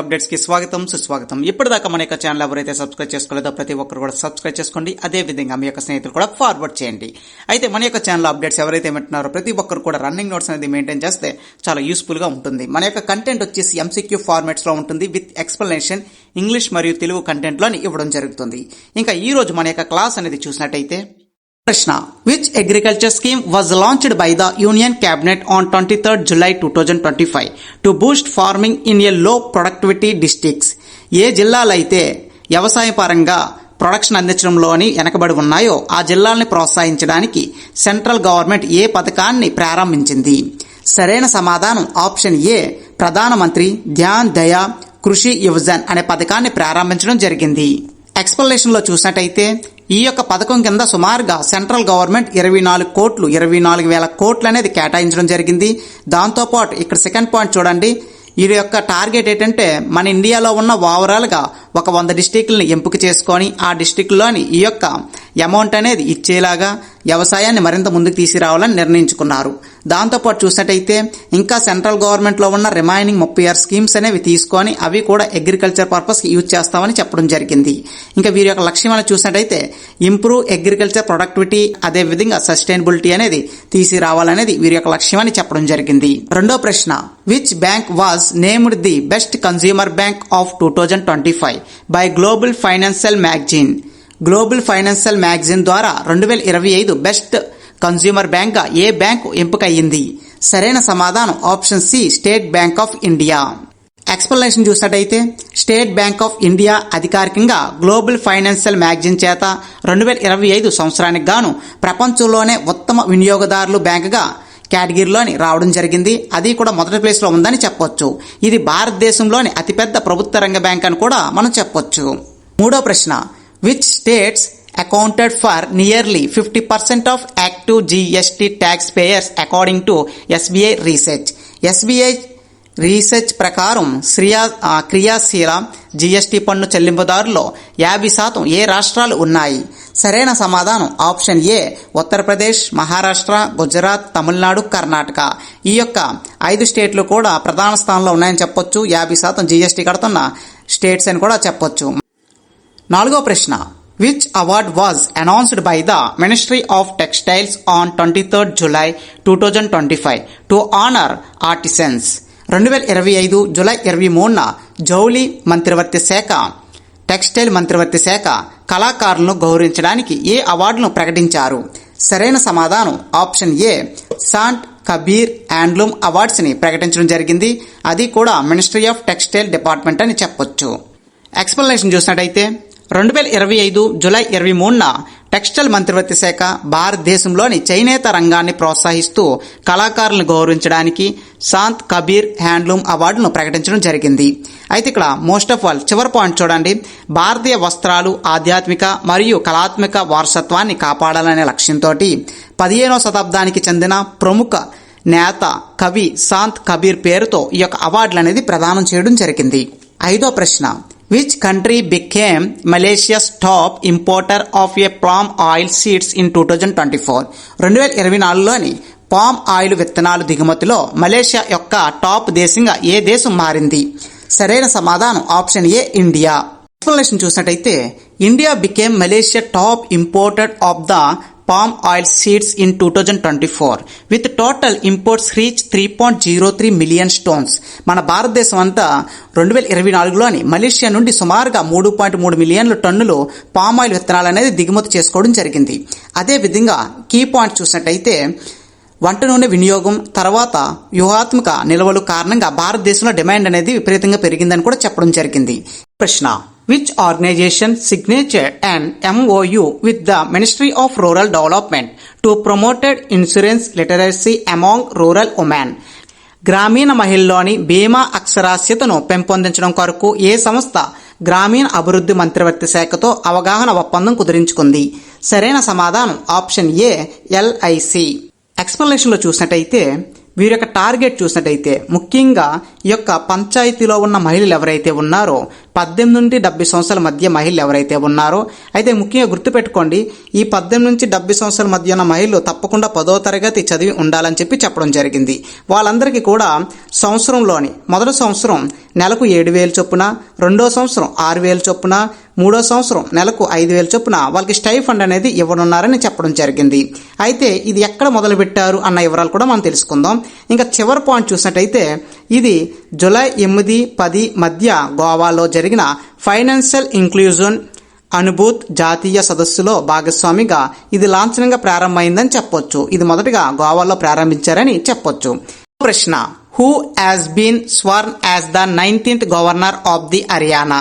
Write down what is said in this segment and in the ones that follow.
అప్డేట్స్కి స్వాగతం సుస్వాగతం. ఇప్పటిదాకా మన యొక్క ఛానల్ ఎవరైతే సబ్స్క్రైబ్ చేసుకోలేదో ప్రతి ఒక్కరు కూడా సబ్స్క్రైబ్ చేసుకోండి. అదే విధంగా మీ యొక్క స్నేహితులు కూడా ఫార్వర్డ్ చేయండి. అయితే మన యొక్క ఛానల్ అప్డేట్స్ ఎవరైతే వింటున్నారో ప్రతి ఒక్కరు కూడా రన్నింగ్ నోట్స్ అనేది మెయింటైన్ చేస్తే చాలా యూస్ఫుల్గా ఉంటుంది. మన యొక్క కంటెంట్ వచ్చేసి ఎంసీక్యూ ఫార్మాట్స్లో ఉంటుంది విత్ ఎక్స్ప్లెనేషన్ ఇంగ్లీష్ మరియు తెలుగు కంటెంట్లోని ఇవ్వడం జరుగుతుంది. ఇంకా ఈ రోజు మన యొక్క క్లాస్ అనేది చూసినట్టయితే ప్రశ్న which agriculture scheme was launched by the union cabinet on twenty third July two thousand twenty five to boost farming in a low productivity districts ఏ జిల్లాలైతే వ్యవసాయ పరంగా ప్రొడక్షన్ అందించడంలోని వెనకబడి ఉన్నాయో ఆ జిల్లాల్ని ప్రోత్సహించడానికి సెంట్రల్ గవర్నమెంట్ ఏ పథకాన్ని ప్రారంభించింది? సరైన సమాధానం ఆప్షన్ ఏ ప్రధానమంత్రి ధ్యాన్ దయా కృషి యువజన్ అనే పథకాన్ని ప్రారంభించడం జరిగింది. ఎక్స్ప్లెనేషన్లో చూసినట్టయితే ఈ యొక్క పథకం కింద సుమారుగా సెంట్రల్ గవర్నమెంట్ ఇరవై నాలుగు కోట్లు ఇరవై నాలుగు వేల కోట్లు అనేది కేటాయించడం జరిగింది. దాంతోపాటు ఇక్కడ సెకండ్ పాయింట్ చూడండి. ఈ యొక్క టార్గెట్ ఏంటంటే మన ఇండియాలో ఉన్న ఓవరాల్గా ఒక వంద డిస్టిక్లని ఎంపిక చేసుకొని ఆ డిస్టిక్లోని ఈ యొక్క అమౌంట్ అనేది ఇచ్చేలాగా వ్యవసాయాన్ని మరింత ముందుకు తీసుకురావాలని నిర్ణయించుకున్నారు. దాంతోపాటు చూసినట్టయితే ఇంకా సెంట్రల్ గవర్నమెంట్లో ఉన్న రిమైనింగ్ ముప్పై ఆరు స్కీమ్స్ అనేవి తీసుకొని అవి కూడా అగ్రికల్చర్ పర్పస్ యూజ్ చేస్తామని చెప్పడం జరిగింది. ఇంకా వీరి యొక్క లక్ష్యం అని చూసినట్టయితే ఇంప్రూవ్ అగ్రికల్చర్ ప్రొడక్టివిటీ అదే విధంగా సస్టైనబిలిటీ అనేది తీసుకురావాలనేది వీరి యొక్క లక్ష్యం అని చెప్పడం జరిగింది. రెండో ప్రశ్న which bank was named the best consumer bank of two thousand twenty five by global financial magazine global financial magazine ద్వారా రెండు వేల ఇరవై ఐదు బెస్ట్ కన్జ్యూమర్ బ్యాంక్గా ఏ బ్యాంకు ఎంపికయ్యింది? సరైన సమాధానం option C state bank of India. Explanation చూసినట్టయితే స్టేట్ బ్యాంక్ ఆఫ్ ఇండియా అధికారికంగా గ్లోబల్ ఫైనాన్షియల్ మ్యాగజైన్ చేత రెండు వేల ఇరవై ఐదు సంవత్సరానికి గాను ప్రపంచంలోనే ఉత్తమ వినియోగదారులు బ్యాంకుగా కేటగిరీలోని రావడం జరిగింది. అది కూడా మొదటి ప్లేస్లో ఉందని చెప్పొచ్చు. ఇది భారతదేశంలోని అతిపెద్ద ప్రభుత్వ రంగ బ్యాంక్ అని కూడా మనం చెప్పొచ్చు. మూడో ప్రశ్న which states accounted for nearly fifty percent of active GST tax payers according to SBI research SBI research ప్రకారం శ్రియా క్రియాశీల జీఎస్టీ పన్ను చెల్లింపుదారుల్లో యాభై శాతం ఏ రాష్ట్రాలు ఉన్నాయి? సరైన సమాధానం ఆప్షన్ ఏ ఉత్తరప్రదేశ్ మహారాష్ట్ర గుజరాత్ తమిళనాడు కర్ణాటక. ఈ యొక్క ఐదు స్టేట్లు కూడా ప్రధాన స్థానంలో ఉన్నాయని చెప్పొచ్చు. యాభై శాతం జీఎస్టీ కడుతున్న స్టేట్స్ అని కూడా చెప్పొచ్చు. నాలుగో ప్రశ్న. Which award was announced by the ministry of textiles on twenty third July two thousand twenty five to honour artisans రెండు వేల ఇరవై ఐదు జులై ఇరవై మూడున జౌలి మంత్రివర్తి శాఖ టెక్స్టైల్ మంత్రివర్తి శాఖ కళాకారులను గౌరవించడానికి ఏ అవార్డును ప్రకటించారు? సరైన సమాధానం option A Sant Kabir handloom అవార్డ్స్ని ప్రకటించడం జరిగింది. అది కూడా మినిస్ట్రీ ఆఫ్ టెక్స్టైల్ డిపార్ట్మెంట్ అని చెప్పొచ్చు. ఎక్స్ప్లెనేషన్ చూసినట్టయితే రెండు వేల ఇరవై ఐదు జులై ఇరవై మూడున టెక్స్టైల్ మంత్రివర్తి శాఖ భారతదేశంలోని చేనేత రంగాన్ని ప్రోత్సహిస్తూ కళాకారులను గౌరవించడానికి శాంత్ కబీర్ హ్యాండ్లూమ్ అవార్డును ప్రకటించడం జరిగింది. అయితే ఇక్కడ మోస్ట్ ఆఫ్ ఆల్ చివరి పాయింట్ చూడండి. భారతీయ వస్త్రాలు ఆధ్యాత్మిక మరియు కళాత్మక వారసత్వాన్ని కాపాడాలనే లక్ష్యంతో పదిహేనవ శతాబ్దానికి చెందిన ప్రముఖ నేత కవి శాంత్ కబీర్ పేరుతో ఈ యొక్క అవార్డులు అనేది ప్రదానం చేయడం జరిగింది. ఐదో ప్రశ్న. Which country became Malaysia's top importer of a palm oil seeds in two thousand twenty four రెండు వేల ఇరవై నాలుగులోని పామ్ ఆయిల్ విత్తనాలు దిగుమతిలో మలేషియా యొక్క టాప్ దేశంగా ఏ దేశం మారింది? సరైన సమాధానం ఆప్షన్ ఏ ఇండియా. ఎక్స్ప్లెనేషన్ చూసినట్టయితే India became Malaysia top imported of the palm oil seeds in two thousand twenty four with total imports reach three point zero three million stones మన భారతదేశం అంతా రెండు వేల ఇరవై నాలుగులోని మలేషియా నుండి సుమారుగా మూడు పాయింట్ మూడు మిలియన్ల టన్నులు పామ్ ఆయిల్ విత్తనాలు అనేది దిగుమతి చేసుకోవడం జరిగింది. అదేవిధంగా కీ పాయింట్ చూసినట్టయితే వంట నూనె వినియోగం తర్వాత వ్యూహాత్మక నిల్వలు కారణంగా భారతదేశంలో డిమాండ్ అనేది విపరీతంగా పెరిగిందని కూడా చెప్పడం జరిగింది. ప్రశ్న which organisation signature and MOU with the ministry of rural development to promoted insurance literacy among rural women గ్రామీణ మహిళల్లోని బీమా అక్షరాస్యతను పెంపొందించడం కొరకు ఏ సంస్థ గ్రామీణ అభివృద్ధి మంత్రివర్తి శాఖతో అవగాహన ఒప్పందం కుదిరించుకుంది. సరైన సమాధానం ఆప్షన్ ఏ ఎల్ఐసి ఎక్స్ప్లెనేషన్లో చూసినట్టయితే వీరి యొక్క టార్గెట్ చూసినట్టయితే ముఖ్యంగా ఈ యొక్క పంచాయతీలో ఉన్న మహిళలు ఎవరైతే ఉన్నారో పద్దెనిమిది నుండి డెబ్బై సంవత్సరాల మధ్య మహిళలు ఎవరైతే ఉన్నారో అయితే ముఖ్యంగా గుర్తుపెట్టుకోండి ఈ పద్దెనిమిది నుంచి డెబ్బై సంవత్సరాల మధ్య ఉన్న మహిళలు తప్పకుండా పదో తరగతి చదివి ఉండాలని చెప్పి చెప్పడం జరిగింది. వాళ్ళందరికీ కూడా సంవత్సరంలోని మొదటి సంవత్సరం నెలకు ఏడు వేలు చొప్పున రెండో సంవత్సరం ఆరు వేలు చొప్పున మూడో సంవత్సరం నెలకు ఐదు వేలు చొప్పున వాళ్ళకి స్టైఫండ్ అనేది ఇవ్వనున్నారని చెప్పడం జరిగింది. అయితే ఇది ఎక్కడ మొదలుపెట్టారు అన్న వివరాలు కూడా మనం తెలుసుకుందాం. ఇంకా చివరి పాయింట్ చూసినట్టయితే ఇది జూలై ఎనిమిది పది మధ్య గోవాలో జరిగిన ఫైనాన్షియల్ ఇంక్లూజన్ అనుభూత్ జాతీయ సదస్సులో భాగస్వామిగా ఇది లాంఛనంగా ప్రారంభమైందని చెప్పొచ్చు. ఇది మొదటగా గోవాలో ప్రారంభించారని చెప్పొచ్చు. ప్రశ్న who has been sworn as the nineteenth governor of the Haryana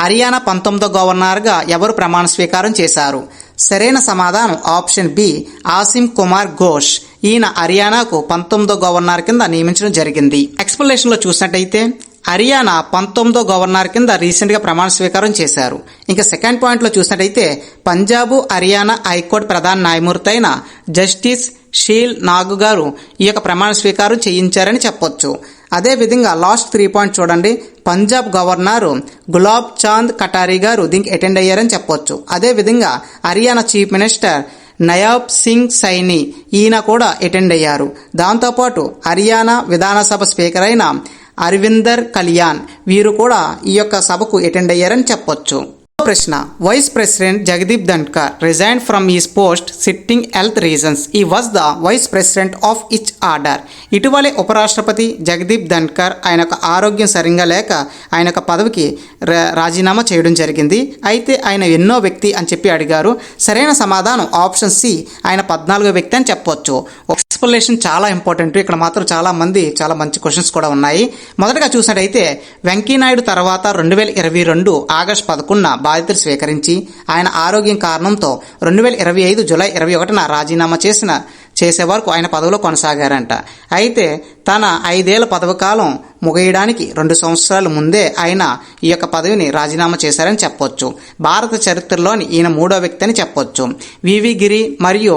Haryana పంతొమ్మిదో గవర్నర్గా ఎవరు ప్రమాణ స్వీకారం చేశారు? సరైన సమాధానం ఆప్షన్ బి ఆసిమ్ కుమార్ ఘోష్. ఈయన హర్యానాకు పంతొమ్మిదో గవర్నర్ కింద నియమించడం జరిగింది. ఎక్స్ప్లెనేషన్లో చూసినట్టయితే హర్యానా పంతొమ్మిదో గవర్నర్ కింద రీసెంట్గా ప్రమాణ స్వీకారం చేశారు. ఇంకా సెకండ్ పాయింట్లో చూసినట్టయితే పంజాబ్ హర్యానా హైకోర్టు ప్రధాన న్యాయమూర్తి అయిన జస్టిస్ షీల్ నాగు గారు ఈ యొక్క ప్రమాణ స్వీకారం చేయించారని చెప్పొచ్చు. అదే విధంగా లాస్ట్ త్రీ పాయింట్ చూడండి. పంజాబ్ గవర్నర్ గులాబ్ చాంద్ కటారీ గారు దీనికి అటెండ్ అయ్యారని చెప్పొచ్చు. అదే విధంగా హర్యానా చీఫ్ మినిస్టర్ నయాబ్ సింగ్ సైని ఈయన కూడా అటెండ్ అయ్యారు. దాంతోపాటు హర్యానా విధానసభ స్పీకర్ అయిన అరవిందర్ కళ్యాణ్ వీరు కూడా ఈ యొక్క సభకు అటెండ్ అయ్యారని చెప్పొచ్చు. ప్రశ్న. Vice president Jagdeep Dhankhar resign from his post citing health reasons he was the vice president of which order ఇటీవలే ఉపరాష్ట్రపతి జగదీప్ ధన్కర్ ఆయన యొక్క ఆరోగ్యం సరిగా లేక ఆయన యొక్క పదవికి రా- రాజీనామా చేయడం జరిగింది. అయితే ఆయన ఎన్నో వ్యక్తి అని చెప్పి అడిగారు. సరైన సమాధానం ఆప్షన్ సి ఆయన పద్నాలుగో వ్యక్తి అని చెప్పొచ్చు. ఎక్స్ప్లెనేషన్ చాలా ఇంపార్టెంట్. ఇక్కడ మాత్రం చాలా మంది చాలా మంచి క్వశ్చన్స్ కూడా ఉన్నాయి. మొదటగా చూసినట్టయితే వెంకయ్యనాయుడు తర్వాత రెండు వేల ఇరవై రెండు ఆగస్టు పదకొండున బాధ్యతలు స్వీకరించి ఆయన ఆరోగ్యం కారణంతో రెండు వేల ఇరవై ఐదు జూలై ఇరవై ఒకటిన రాజీనామా చేసిన చేసే వరకు ఆయన పదవిలో కొనసాగారంట. అయితే తన ఐదేళ్ళ పదవి కాలం ముగియడానికి రెండు సంవత్సరాల ముందే ఆయన ఈ యొక్క పదవిని రాజీనామా చేశారని చెప్పొచ్చు. భారత చరిత్రలోని ఈయన మూడో వ్యక్తి అని చెప్పొచ్చు. వివి గిరి మరియు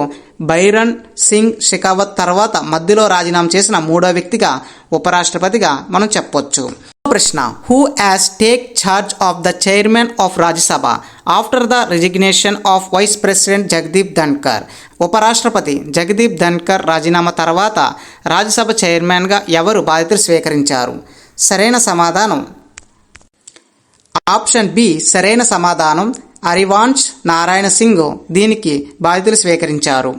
బైరన్ సింగ్ షెకావత్ తర్వాత మధ్యలో రాజీనామా చేసిన మూడో వ్యక్తిగా ఉపరాష్ట్రపతిగా మనం చెప్పొచ్చు. ప్రశ్న who has take charge of the chairman of Rajya Sabha after the resignation of vice president Jagdeep Dhankhar ఉపరాష్ట్రపతి జగదీప్ ధన్కర్ రాజీనామా తర్వాత రాజ్యసభ చైర్మన్గా ఎవరు బాధ్యతలు స్వీకరించారు? సరైన సమాధానం? ఆప్షన్ బి సరైన సమాధానం. అరివాన్ష్ నారాయణ సింగ్ దీనికి బాధ్యతలు స్వీకరించారు.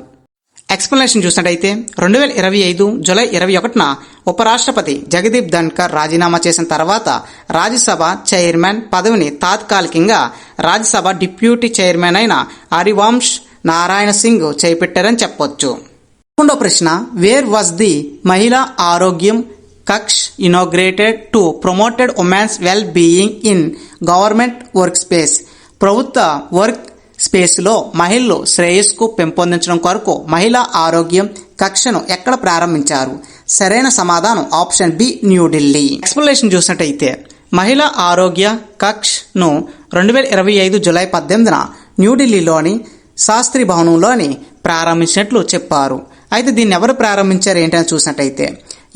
ఎక్స్ప్లెనేషన్ చూసినట్టయితే రెండు వేల ఇరవై ఐదు జూలై ఇరవై ఒకటిన ఉపరాష్ట్రపతి జగదీప్ ధన్కర్ రాజీనామా చేసిన తర్వాత రాజ్యసభ చైర్మన్ పదవిని తాత్కాలికంగా రాజ్యసభ డిప్యూటీ చైర్మన్ అయిన హరివంశ్ నారాయణ సింగ్ చేపట్టారని చెప్పొచ్చు. రెండో ప్రశ్న wear was the Mahila Arogyam Kaksh inaugurated to promoted women's well being in government work space? ప్రభుత్వ వర్క్ స్పేస్లో మహిళలు శ్రేయస్కు పెంపొందించడం కొరకు మహిళా ఆరోగ్యం కక్షను ఎక్కడ ప్రారంభించారు? సరైన సమాధానం ఆప్షన్ బి న్యూఢిల్లీ ఎక్స్ప్లెనేషన్ చూసినట్టయితే మహిళా ఆరోగ్య కక్షను రెండు వేల ఇరవై ఐదు జులై పద్దెనిమిదిన న్యూఢిల్లీలోని శాస్త్రి భవనంలోని ప్రారంభించినట్లు చెప్పారు. అయితే దీన్ని ఎవరు ప్రారంభించారు ఏంటని చూసినట్టయితే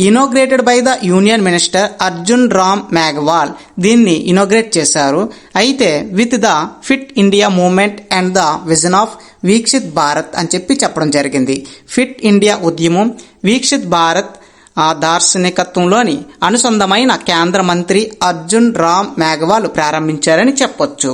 inaugurated by the union minister Arjun Ram Meghwal. దీన్ని ఇనోగ్రేట్ చేశారు. అయితే with the fit India movement and the vision of Viksit Bharat అని చెప్పి చెప్పడం జరిగింది. ఫిట్ ఇండియా ఉద్యమం వీక్షిత్ భారత్ ఆ దార్శనికత్వంలోని అనుసంధమైన కేంద్ర మంత్రి అర్జున్ రామ్ మేఘవాల్ ప్రారంభించారని చెప్పొచ్చు.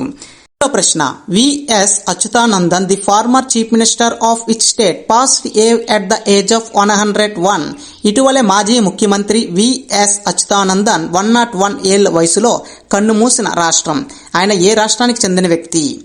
ప్రశ్న. VS Achuthanandan the former chief minister of which state passed away at the age of one hundred one ఇటీవలే మాజీ ముఖ్యమంత్రి VS Achuthanandan one nought one ఏళ్ళ వయసులో కన్ను మూసిన రాష్ట్రం. ఆయన ఏ రాష్ట్రానికి చెందిన వ్యక్తి?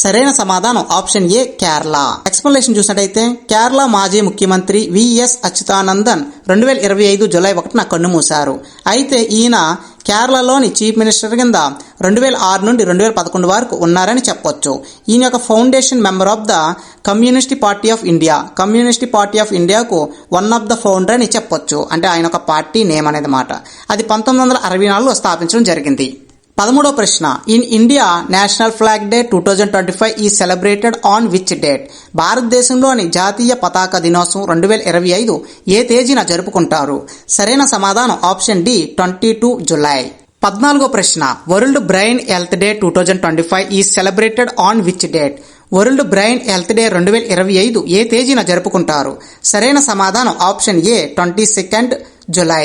సరైన సమాధానం. ఆప్షన్ ఏ కేరళ. ఎక్స్ప్లెనేషన్ చూసినట్టయితే కేరళ మాజీ ముఖ్యమంత్రి విఎస్ అచ్యుతానందన్ రెండు వేల ఇరవై ఐదు జులై ఒకటిన కన్నుమూశారు అయితే ఈయన కేరళలోని చీఫ్ మినిస్టర్ కింద రెండు వేల ఆరు నుండి రెండు వేల పదకొండు వరకు ఉన్నారని చెప్పొచ్చు. ఈయన యొక్క foundation member of the communist party of India. Communist party of ఇండియాకు వన్ ఆఫ్ ద ఫౌండర్ అని చెప్పొచ్చు. అంటే ఆయన ఒక పార్టీ నేమ్ అనేది మాట. అది పంతొమ్మిది వందల అరవై నాలుగులో స్థాపించడం జరిగింది. పదమూడో ప్రశ్న in India national flag day two thousand twenty five is celebrated on which date? భారతదేశంలోని జాతీయ పతాక దినోత్సవం రెండు వేల ఇరవై ఐదు ఏ తేదీన జరుపుకుంటారు? సరైన సమాధానం option D twenty two July. పద్నాలుగో ప్రశ్న world brain health day two thousand twenty five is celebrated on which date? World brain health day రెండు వేల ఇరవై ఐదు ఏ తేదీన జరుపుకుంటారు? సరైన సమాధానం option A twenty second July.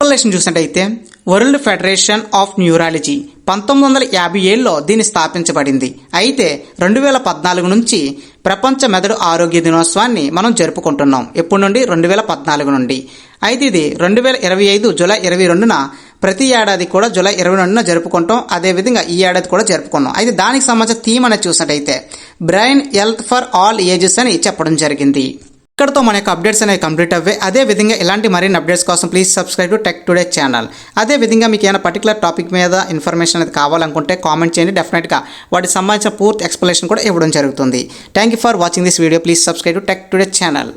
Relation చూసినట్టయితే వరల్డ్ ఫెడరేషన్ ఆఫ్ న్యూరాలజీ పంతొమ్మిది వందల యాభై ఏళ్ళలో దీన్ని స్థాపించబడింది. అయితే రెండు వేల పద్నాలుగు నుంచి ప్రపంచ మెదడు ఆరోగ్య దినోత్సవాన్ని మనం జరుపుకుంటున్నాం. ఎప్పటి నుండి? రెండు వేల పద్నాలుగు నుండి. అయితే ఇది రెండు వేల ఇరవై ఐదు జూలై ఇరవై రెండున ప్రతి ఏడాది కూడా జూలై ఇరవై రెండున జరుపుకుంటాం. అదేవిధంగా ఈ ఏడాది కూడా జరుపుకున్నాం. అయితే దానికి సంబంధించిన థీమ్ అనేది చూసినట్టయితే brain health for all ages అని చెప్పడం జరిగింది. ఇక్కడతో మన యొక్క అప్డేట్స్ అనేవి కంప్లీట్ అవ్వే. అదే విధంగా ఇలాంటి మరిన్ని అప్డేట్స్ కోసం please subscribe to Tech Today channel అదే విధంగా మీకు ఏమైనా పర్టికులర్ టాపిక్ మీద ఇన్ఫర్మేషన్ అనేది కావాలనుకుంటే కామెంట్ చేయండి. డెఫినెట్గా వాటికి సంబంధించిన పూర్తి ఎక్స్ప్లెనేషన్ కూడా ఇవ్వడం జరుగుతుంది. Thank you for watching this video please subscribe to Tech Today channel